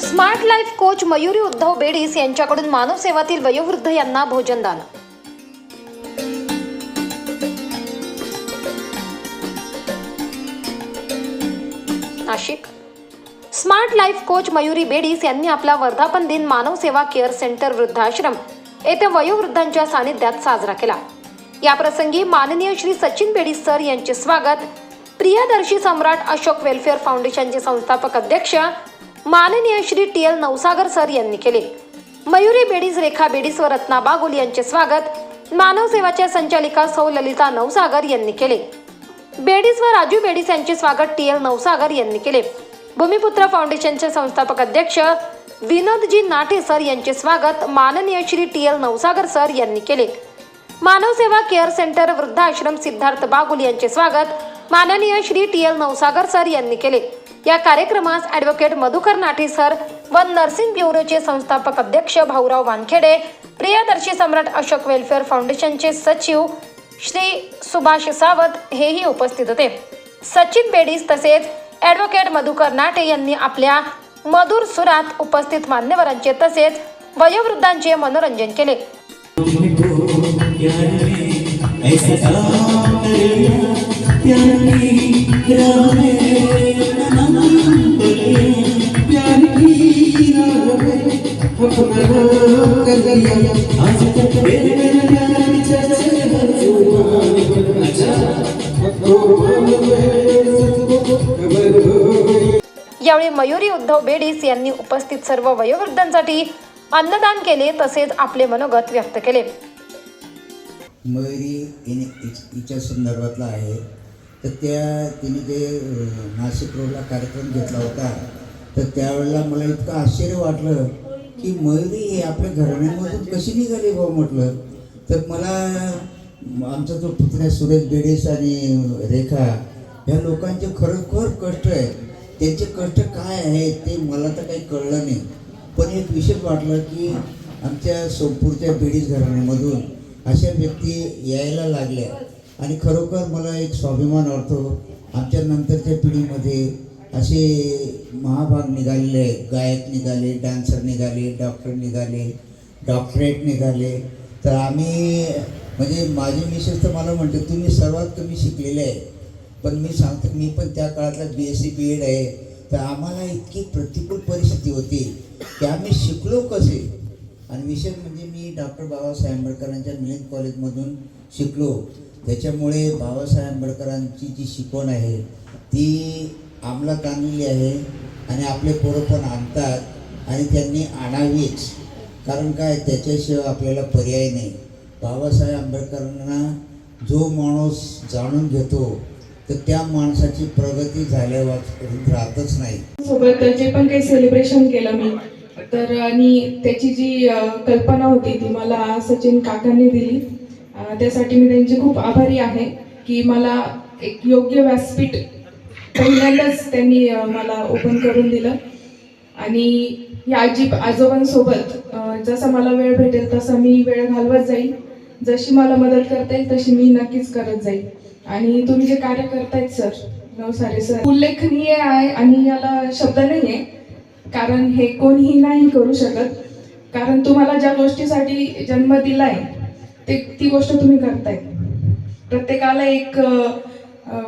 Smart life coach Mayuri Uddhav Bedis यांच्याकडून मानव सेवातील वयोवृद्ध यांना भोजनदान Nashik. Smart life coach Mayuri Bedis यांनी आपला वर्धापन दिन मानव सेवा केअर सेंटर वृद्धाश्रम येथे वयोवृद्धांच्या सानिध्यात साजरा केला. या प्रसंगी माननीय श्री सचिन बेडीस सर यांचे स्वागत. प्रियदर्शी सम्राट अशोक वेलफेअर फाउंडेशनचे संस्थापक अध्यक्ष माननीय Shri T L Navsagar sir यांनी केले. मयुरी बेडीस रेखा बेडीस व रत्ना बागुल यांचे स्वागत. मानव सेवाच्या संचालिका सौ ललिता नवसागर यांनी केले. बेडीस व राजू बेडीस यांचे स्वागत टी एल नवसागर यांनी केले. भूमिपुत्र फाउंडेशनचे संस्थापक अध्यक्ष विनोदजी नाटे सर यांचे स्वागत माननीय Shri T L Navsagar sir यांनी केले. मानव सेवा केअर सेंटर वृद्धाश्रम सिद्धार्थ बागुल यांचे स्वागत माननीय Shri T L Navsagar sir यांनी केले. या कार्यक्रमास ॲडव्होकेट मधुकर नाठे सर व नर्सिंग ब्युरोचे संस्थापक अध्यक्ष भाऊराव वानखेडे प्रियदर्शी सम्राट अशोक वेलफेअर फाउंडेशनचे सचिव श्री सुभाष सावंत हेही उपस्थित होते. सचिन बेडीस तसेच ॲडव्होकेट मधुकर नाटे यांनी आपल्या मधुर सुरात उपस्थित मान्यवरांचे तसेच वयोवृद्धांचे मनोरंजन केले. यावेळी मयुरी उद्धव बेडीस यांनी उपस्थित सर्व वयोवृद्धांसाठी अन्नदान केले तसेच आपले मनोगत व्यक्त केले. मयुरी हिने हिच्या संदर्भातला आहे. तर त्या तिने जे नाशिक रोडला कार्यक्रम घेतला होता तर त्यावेळेला मला इतकं आश्चर्य वाटलं की मयुरी हे आपल्या घराण्यामधून कशी निघाली भाऊ म्हटलं. तर मला आमचा जो पुतण्या सुरेश बेडेस आणि रेखा ह्या लोकांचे खरोखर कष्ट आहे. त्यांचे कष्ट काय आहे ते मला तर काही कळलं नाही. पण एक विशेष वाटलं की आमच्या सोमपूरच्या बेडीस घराण्यामधून अशा व्यक्ती यायला लागल्या. आणि खरोखर मला एक स्वाभिमान वाटतो आमच्या नंतरच्या पिढीमध्ये असे महाभाग निघालेले आहेत. गायक निघाले डान्सर निघाले डॉक्टर निघाले डॉक्टरेट निघाले. तर आम्ही म्हणजे माझी मिसेस तर मला म्हणते तुम्ही सर्वात कमी शिकलेले आहे. पण मी सांगतो मी पण त्या काळातला B S C B Ed आहे. तर आम्हाला इतकी प्रतिकूल परिस्थिती होती की आम्ही शिकलो कसे? आणि विशेष म्हणजे मी डॉक्टर बाबासाहेब आंबेडकरांच्या मिलिंद कॉलेजमधून शिकलो. त्याच्यामुळे बाबासाहेब आंबेडकरांची जी शिकवण आहे ती अंमलात आणलेली आहे आणि आपले पोरं पण आणतात आणि त्यांनी आणावीच. कारण काय? त्याच्याशिवाय आपल्याला पर्याय नाही. बाबासाहेब आंबेडकरांना जो माणूस जाणून घेतो तर त्या माणसाची प्रगती झाल्यावर राहतच नाही. सोबत जे पण काही सेलिब्रेशन केलं मी. तर आणि त्याची जी कल्पना होती ती मला सचिन काकांनी दिली. त्यासाठी मी त्यांची खूप आभारी आहे की मला एक योग्य व्यासपीठ पहिल्यांदाच त्यांनी मला ओपन करून दिलं. आणि या आजी आजोबांसोबत जसा मला वेळ भेटेल तसा मी वेळ घालवत जाईल जशी मला मदत करता येईल तशी मी नक्कीच करत जाईल. आणि तुम्ही जे कार्य करतायत सर नवसारे सर उल्लेखनीय आहे आणि याला शब्द नाही आहे कारण हे कोणीही नाही करू शकत. कारण तुम्हाला ज्या गोष्टीसाठी जन्म दिलाय ते ती गोष्ट तुम्ही करताय प्रत्येकाला एक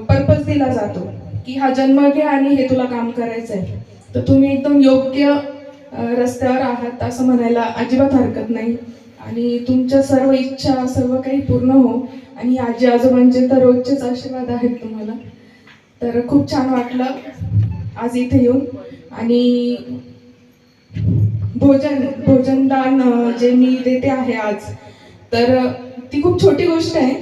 पर्पज दिला जातो की हा जन्म घ्या आणि हे तुला काम करायचं आहे तर तुम्ही एकदम योग्य रस्त्यावर आहात असं म्हणायला अजिबात हरकत नाही. आणि तुमच्या सर्व इच्छा सर्व काही पूर्ण हो. आणि आजी आजोबांचे तर रोजचेच आशीर्वाद आहेत तुम्हाला. तर खूप छान वाटलं आज इथे येऊन. आणि भोजन भोजनदान जे मी देते आहे आज तर ती खूप छोटी गोष्ट आहे.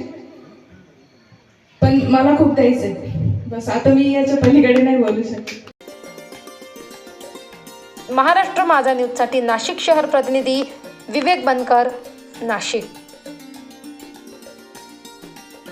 पण मला खूप द्यायचं आहे बस आता मी याच्या पलीकडे नाही बोलू शकत. महाराष्ट्र माझा न्यूजसाठी नाशिक शहर प्रतिनिधी विवेक बनकर नाशिक.